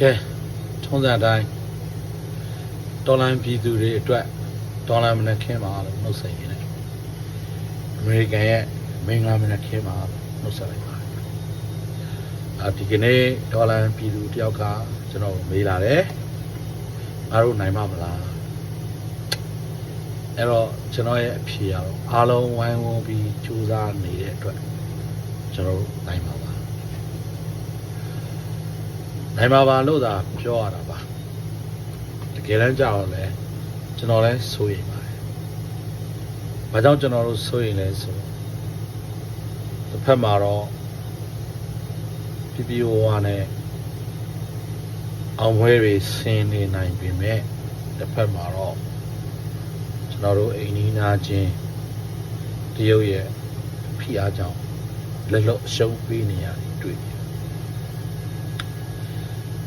ကဲထုံးစံအတိုင်းတော်လန်ပြည်သူတွေအတွက်တော်လန်မနက်ခင်းပါလို့နှုတ်ဆက်ရင်းနဲ့အမေရိကန်ရဲ့မင်္ဂလာမနက်ခင်းပါလို့နှုတ်ဆက်လိုက်ပါတယ်အာဒီကနေ့တော်လန်ပြည်သူတယောက်ကကျွန်တော်မေးလာတယ်အားတို့နိုင်မမလားအဲ့တော့ကျွန်တော်ရဲ့အဖြေကတော့အားလုံးဝိုင်းဝန်းပြီးကြိုးစားနေတဲ့အတွက်ကျွန်တော်တို့နိုင်ပါပါ နိုင်ပါပါလို့သာပြောရတာပါတကယ်တမ်းကြောက်လဲကျွန်တော်လဲစိုးရိမ်ပါတယ်ဘာကြောင့်ကျွန်တော်တို့စိုးရိမ်လဲဆိုတော့တစ်ဖက်မှာတော့ပြပြဝဝနဲ့အောင်ဝဲတွေဆင်းနေနိုင်ပြီမဲ့တစ်ဖက်မှာတော့ကျွန်တော်တို့အိမ်နီးနားချင်းတရုတ်ရဲ့ဖိအားကြောင့်လက်လွတ်အရှုံးပေးနေရတယ်တွေ့တယ်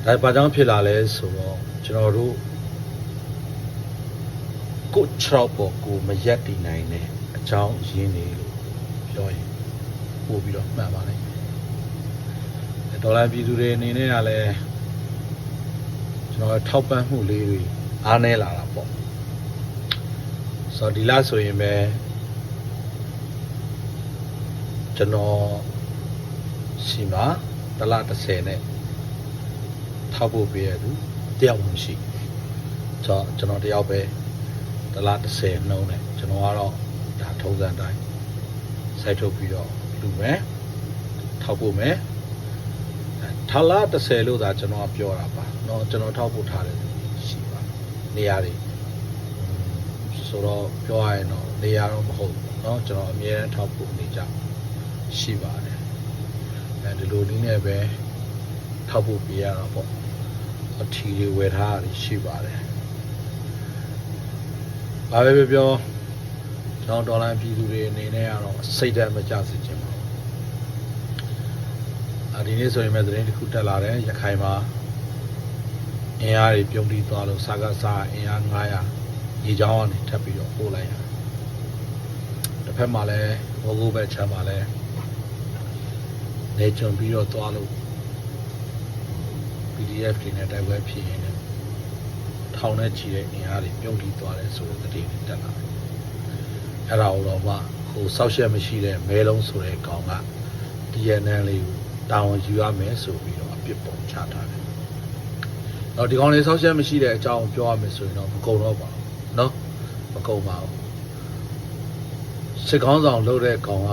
ဒါဘာကြောင့်ဖြစ်လာလဲဆိုတော့ကျွန်တော်တို့ကိုယ်ချောက်ပေါ်ကိုမရက်တည်နိုင်တဲ့အကြောင်းရင်းနေလို့ပြောရင်ပို့ပြီးတော့မှန်ပါလိမ့်မယ်ဒေါ်လာပြည်သူတွေအနေနဲ့ကလည်းကျွန်တော်ထောက်ပံ့မှုလေးတွေအားနည်းလာတာပေါ့ဆိုတော့ဒီလားဆိုရင်ပဲကျွန်တော်ရှိမှာတစ်လ30နဲ့ထောက် ဖို့ပြရသူတယောက်မှမရှိကျွန်တော်ကျွန်တော်တယောက်ပဲတစ်လ30နှုံးနဲ့ကျွန်တော်ကတော့ဒါထုံးစံတိုင်းစိုက်ထုတ်ပြီးတော့လူမယ်ထောက်ဖို့မယ်ထာလာ30လို့သာကျွန်တော်ပြောတာပါเนาะကျွန်တော်ထောက်ဖို့ထားတယ်ရှိပါနေရာတွေဆိုတော့ပြောရရင်တော့နေရာတော့မဟုတ်ဘူးเนาะကျွန်တော်အမြဲတမ်းထောက်ဖို့နေကြရှိပါတယ်အဲဒီလိုနည်းနဲ့ပဲ ထောက်ဖို့ပြရတာပေါ့အထီတွေဝယ်ထားတာရှိပါတယ်ဘာပဲပြောပြောကျွန်တော်ဒေါ်လာပြည်သူတွေအနေနဲ့ကတော့စိတ်ဓာတ်မကျစေချင်ပါဘူးအဒီနေ့ဆိုရင်မဲ့သတင်းတစ်ခုတက်လာတယ်ရခိုင်မှာအင်အားတွေပြုံးတီးသွားလို့စာကစားအင်အား900ရေချောင်းကနေထပ်ပြီးတော့ပို့လိုက်ရတယ်တစ်ဖက်မှာလည်းဘောဂိုးဘက်ချမ်းမှာလည်းနေကြုံပြီးတော့သွားလို့ PDF တွေနဲ့တိုက်ပွဲဖြစ်ရင်လည်းထောင်နဲ့ချီတဲ့အင်အားတွေပြုတ်ပြီးသွားတယ်ဆိုတဲ့သတင်းတွေတက်လာတယ်။အဲ့ဒါကိုတော့မှဟိုစောက်ရှက်မရှိတဲ့မဲလုံးဆိုတဲ့ကောင်က DNL လေးကိုတာဝန်ယူရမယ်ဆိုပြီးတော့အပြစ်ပုံချထားတယ်။တော့ဒီကောင်လေးစောက်ရှက်မရှိတဲ့အကြောင်းပြောရမယ်ဆိုရင်တော့မကုန်တော့ပါဘူး။နော်မကုန်ပါဘူး။စစ်ကောင်းဆောင်လုပ်တဲ့ကောင်က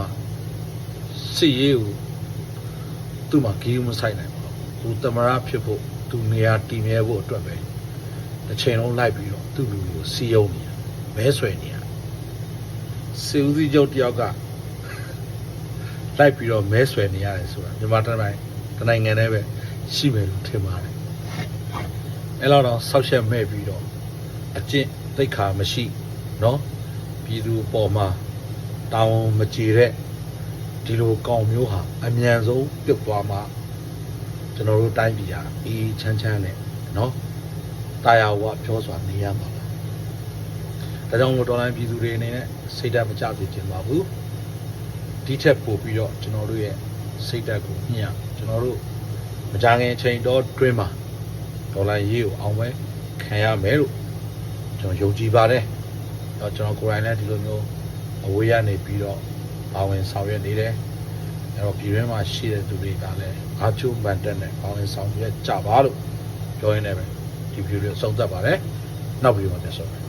စစ်ရေးကိုသူ့မှာဂီးမဆိုင်နိုင်ပါ ဘူး။သူတမရဖြစ်ဖို့သူနေရာတည်မြဲဖို့အတွက်ပဲတစ်ချိန်လုံးလိုက်ပြီးတော့သူ့လူကိုစီယုံနေရမဲဆွဲနေရစီဦးစီးချုပ်တယောက်က လိုက်ပြီးတော့မဲဆွယ်နေရတယ်ဆိုတာမြန်မာတိုင်းတနိုင်ငံတည်းပဲရှိမယ်လို့ထင်ပါတယ်အဲ့တော့တော့ဆောက်ရှက်မဲ့ပြီးတော့အကျင့်သိက္ခာမရှိเนาะပြည်သူအပေါ်မှာတောင်းမကြည်တဲ့ဒီလိုကောင်မျိုးဟာအမြန်ဆုံးပြုတ်သွားမှ ကျွန်တော်တို့တိုင်းပြည်ဟာအေးချမ်းချမ်းနဲ့နော်တာယာဝပြောစွာနေရမှာပါဒါကြောင့်မို့တော်လိုင်းပြည်သူတွေအနေနဲ့စိတ်ဓာတ်မကျစေချင်ပါဘူးဒီထက်ပိုပြီးတော့ကျွန်တော်တို့ရဲ့စိတ်ဓာတ်ကိုမြင့်ရကျွန်တော်တို့မကြခင်အချိန်တော့တွင်းမှာဒေါ်လာရေးကိုအောင်ပဲခံရမယ်လို့ကျွန်တော်ယုံကြည်ပါတယ်။တော့ကျွန်တော်ကိုယ်တိုင်လည်းဒီလိုမျိုးအဝေးရနေပြီးတော့ပါဝင်ဆောင်ရွက်နေတယ် အဲ့တော့ပြည်တွင်းမှာရှိတဲ့သူတွေကလည်းအားချိုးမှန်တက်နဲ့ပါဝင်ဆောင်ရွက်ကြပါလို့ပြောရင်းနဲ့ပဲဒီဗီဒီယိုလေးဆုံးသက်ပါတယ်။နောက်ဗီဒီယိုမှာပြန်ဆုံမယ်